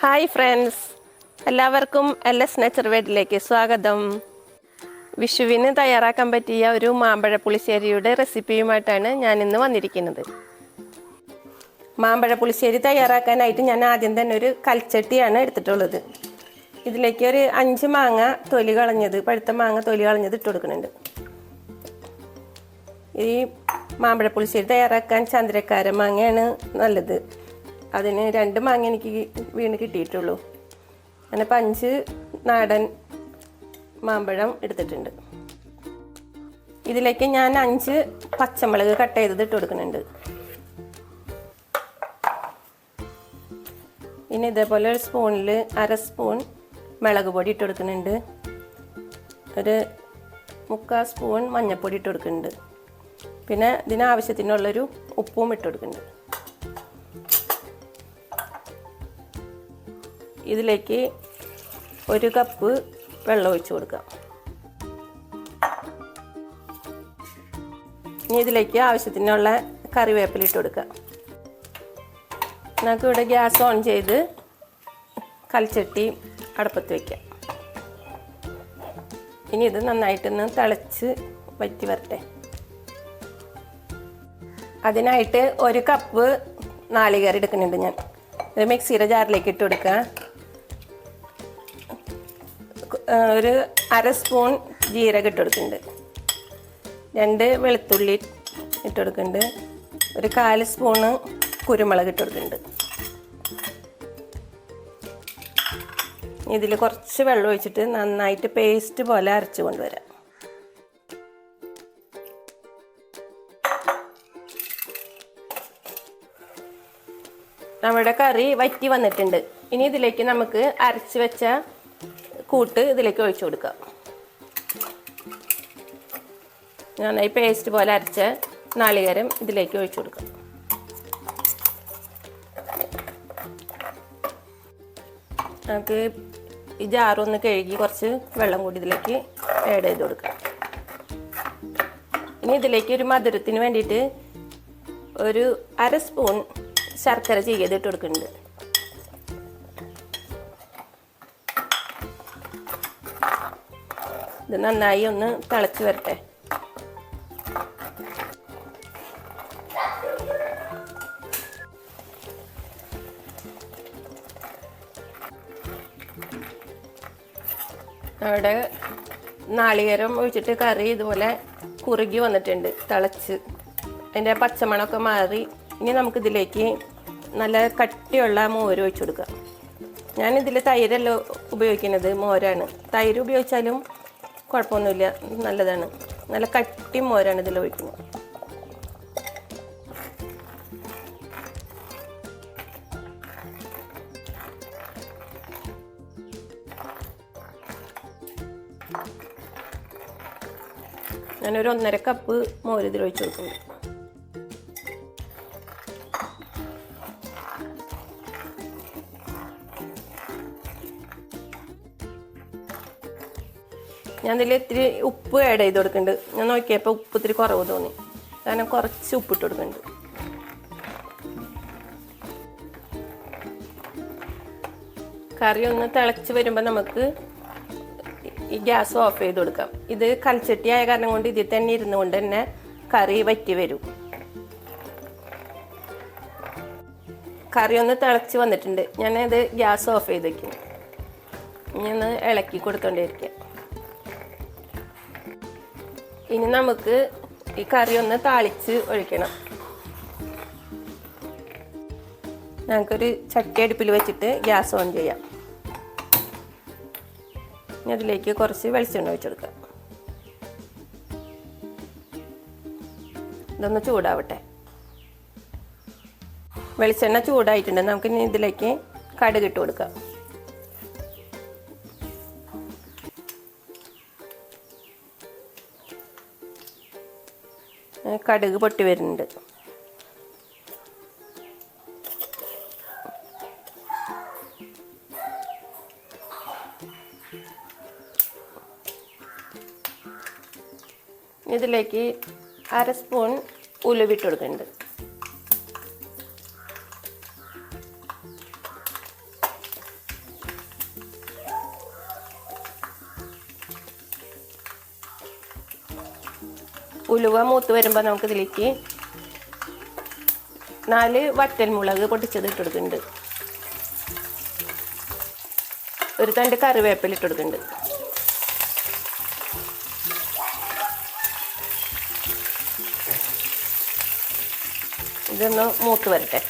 Hi friends. എല്ലാവർക്കും L S nature വേഡിലേക്ക് സ്വാഗതം. വിഷുവിന് തയ്യാറാക്കാൻ പറ്റിയ ഒരു മാമ്പഴ പുളിശ്ശേരിയുടെ റെസിപ്പിയുമായിട്ടാണ് ഞാൻ ഇന്ന് വന്നിരിക്കുന്നത്. മാമ്പഴ പുളിശ്ശേരി തയ്യാറാക്കാനായിട്ട് ഞാൻ ആദ്യം തന്നെ ഒരു കൽച്ചട്ടിയാണ് എടുത്തിട്ടുള്ളത്. ഇതിലേക്ക് ഒരു അഞ്ച് മാങ്ങ തൊലി കളഞ്ഞത് പഴുത്ത മാങ്ങ തൊലി കളഞ്ഞത് ഇട്ട് കൊടുക്കുന്നുണ്ട്. ഈ മാമ്പഴ പുളിശ്ശേരി തയ്യാറാക്കാൻ ചന്ദ്രക്കാര മാങ്ങയാണ് നല്ലത്. അതിന് രണ്ട് മാങ്ങ എനിക്ക് വീണ് കിട്ടിയിട്ടുള്ളൂ. അങ്ങനെ അഞ്ച് നാടൻ മാമ്പഴം എടുത്തിട്ടുണ്ട്. ഇതിലേക്ക് ഞാൻ അഞ്ച് പച്ചമുളക് കട്ട് ചെയ്തത് ഇട്ട് കൊടുക്കുന്നുണ്ട്. പിന്നെ ഇതേപോലെ ഒരു സ്പൂണിൽ അര സ്പൂൺ മുളക് പൊടി ഇട്ട് കൊടുക്കുന്നുണ്ട്. ഒരു മുക്കാൽ സ്പൂൺ മഞ്ഞൾപ്പൊടി ഇട്ട് കൊടുക്കുന്നുണ്ട്. പിന്നെ ഇതിനാവശ്യത്തിനുള്ളൊരു ഉപ്പും ഇട്ട് കൊടുക്കുന്നുണ്ട്. ഇതിലേക്ക് ഒരു കപ്പ് വെള്ളം ഒഴിച്ചു കൊടുക്കാം. ഇനി ഇതിലേക്ക് ആവശ്യത്തിനുള്ള കറിവേപ്പില ഇട്ട് കൊടുക്കാം. നമുക്ക് ഇവിടെ ഗ്യാസ് ഓൺ ചെയ്ത് കൽച്ചട്ടി അടുപ്പത്ത് വയ്ക്കാം ഇനി ഇത് നന്നായിട്ടൊന്ന് തിളച്ച് വറ്റി വരട്ടെ. അതിനായിട്ട് ഒരു കപ്പ് നാളികേരം എടുക്കുന്നുണ്ട് ഞാൻ. ഇത് മിക്സിയുടെ ജാറിലേക്ക് ഇട്ട് കൊടുക്കുക. ഒരു അര സ്പൂൺ ജീരകം ഇട്ട് കൊടുക്കുന്നുണ്ട്. രണ്ട് വെളുത്തുള്ളി ഇട്ട് കൊടുക്കുന്നുണ്ട്. ഒരു കാൽ സ്പൂണ് കുരുമുളക് ഇട്ട് കൊടുക്കുന്നുണ്ട്. ഇതിൽ കുറച്ച് വെള്ളം ഒഴിച്ചിട്ട് നന്നായിട്ട് പേസ്റ്റ് പോലെ അരച്ച് കൊണ്ടുവരാം. നമ്മുടെ കറി വറ്റി വന്നിട്ടുണ്ട്. ഇനി ഇതിലേക്ക് നമുക്ക് അരച്ച് വെച്ച കൂട്ട് ഇതിലേക്ക് ഒഴിച്ചു ഞാൻ നന്നായി പേസ്റ്റ് പോലെ അരച്ച നാളികേരം ഇതിലേക്ക് ഒഴിച്ചു കൊടുക്കുക. നമുക്ക് ഈ ജാറൊന്ന് കഴുകി കുറച്ച് വെള്ളം കൂടി ഇതിലേക്ക് ആഡ് ചെയ്ത് കൊടുക്കുക. ഇനി ഇതിലേക്ക് ഒരു മധുരത്തിന് വേണ്ടിയിട്ട് ഒരു അര സ്പൂൺ ശർക്കര ചെയ്തിട്ട് കൊടുക്കുന്നുണ്ട്. ഇത് നന്നായി ഒന്ന് തിളച്ച് വരട്ടെ. അവിടെ നാളികേരം ഒഴിച്ചിട്ട് കറി ഇതുപോലെ കുറുകി വന്നിട്ടുണ്ട് തിളച്ച്. അതിന്റെ പച്ചമണമൊക്കെ മാറി ഇനി നമുക്കിതിലേക്ക് നല്ല കട്ടിയുള്ള മോര് ഒഴിച്ചു കൊടുക്കാം. ഞാനിതിൽ തൈരല്ല ഉപയോഗിക്കുന്നത് മോരാണ്. തൈര് ഉപയോഗിച്ചാലും കുഴപ്പമൊന്നുമില്ല. നല്ലതാണ്. നല്ല കട്ടി മോരാണ് ഇതിൽ ഒഴിക്കുന്നത്. ഞാനൊരു ഒന്നര കപ്പ് മോര് ഒഴിച്ച് കൊടുക്കുന്നു. ഞാൻ ഇതിൽ ഇത്തിരി ഉപ്പ് ആഡ് ചെയ്ത് കൊടുക്കുന്നുണ്ട് ഞാൻ നോക്കിയപ്പോൾ ഉപ്പ് ഇത്തിരി കുറവ് തോന്നി. കാരണം കുറച്ച് ഉപ്പിട്ട് കൊടുക്കുന്നുണ്ട് കറി ഒന്ന് തിളച്ച് വരുമ്പോൾ നമുക്ക് ഈ ഗ്യാസ് ഓഫ് ചെയ്ത് കൊടുക്കാം. ഇത് കൽച്ചട്ടി ആയ കാരണം കൊണ്ട് ഇതിൽ തന്നെ ഇരുന്ന് കൊണ്ട് തന്നെ കറി വറ്റി വരും. കറി ഒന്ന് തിളച്ച് വന്നിട്ടുണ്ട്. ഞാനത് ഗ്യാസ് ഓഫ് ചെയ്ത് വയ്ക്കും ഇനി ഒന്ന് ഇളക്കി കൊടുത്തോണ്ടിരിക്കാം. ഇനി നമുക്ക് ഈ കറി ഒന്ന് താളിച്ച് ഒഴിക്കണം. ഞങ്ങൾക്കൊരു ചട്ടി അടുപ്പിൽ വെച്ചിട്ട് ഗ്യാസ് ഓൺ ചെയ്യാം. ഇനി അതിലേക്ക് കുറച്ച് വെളിച്ചെണ്ണ ഒഴിച്ചെടുക്കാം ഇതൊന്ന് ചൂടാവട്ടെ. വെളിച്ചെണ്ണ ചൂടായിട്ടുണ്ട്. നമുക്ക് ഇനി ഇതിലേക്ക് കടുക് ഇട്ട് കൊടുക്കാം. കടുക് പൊട്ടി വരുന്നുണ്ട്. ഇതിലേക്ക് അര സ്പൂൺ ഉലുവിട്ട് കൊടുക്കുന്നുണ്ട്. ഉലുവ മൂത്ത് വരുമ്പോൾ നമുക്ക് ഇതിലേക്ക് നാല് വറ്റൽമുളക് പൊട്ടിച്ചത് ഇട്ടെടുക്കുന്നുണ്ട് ഒരു തണ്ട് കറിവേപ്പില ഇട്ടെടുക്കുന്നുണ്ട് ഇതൊന്ന് മൂത്ത് വരട്ടെ.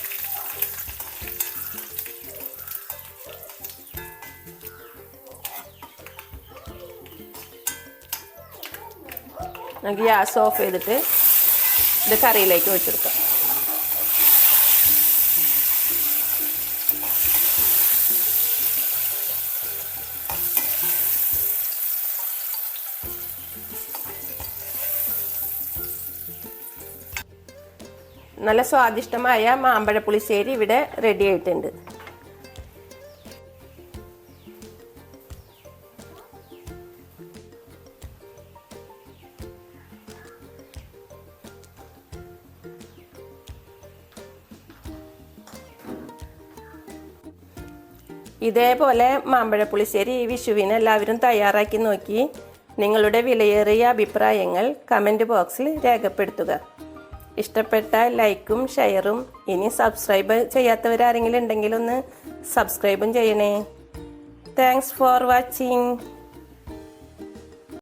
നമുക്ക് ഗ്യാസ് ഓഫ് ചെയ്തിട്ട് ഇത് കറിയിലേക്ക് ഒഴിച്ചെടുക്കാം. നല്ല സ്വാദിഷ്ടമായ മാമ്പഴ പുളിശ്ശേരി ഇവിടെ റെഡി ആയിട്ടുണ്ട്. ഇതേപോലെ മാമ്പഴ പുളിശ്ശേരി ഈ വിഷുവിന് എല്ലാവരും തയ്യാറാക്കി നോക്കി. നിങ്ങളുടെ വിലയേറിയ അഭിപ്രായങ്ങൾ കമന്റ് ബോക്സിൽ രേഖപ്പെടുത്തുക. ഇഷ്ടപ്പെട്ട ലൈക്കും ഷെയറും. ഇനി സബ്സ്ക്രൈബ് ചെയ്യാത്തവരാരെങ്കിലും ഉണ്ടെങ്കിൽ ഒന്ന് സബ്സ്ക്രൈബും ചെയ്യണേ. Thanks for watching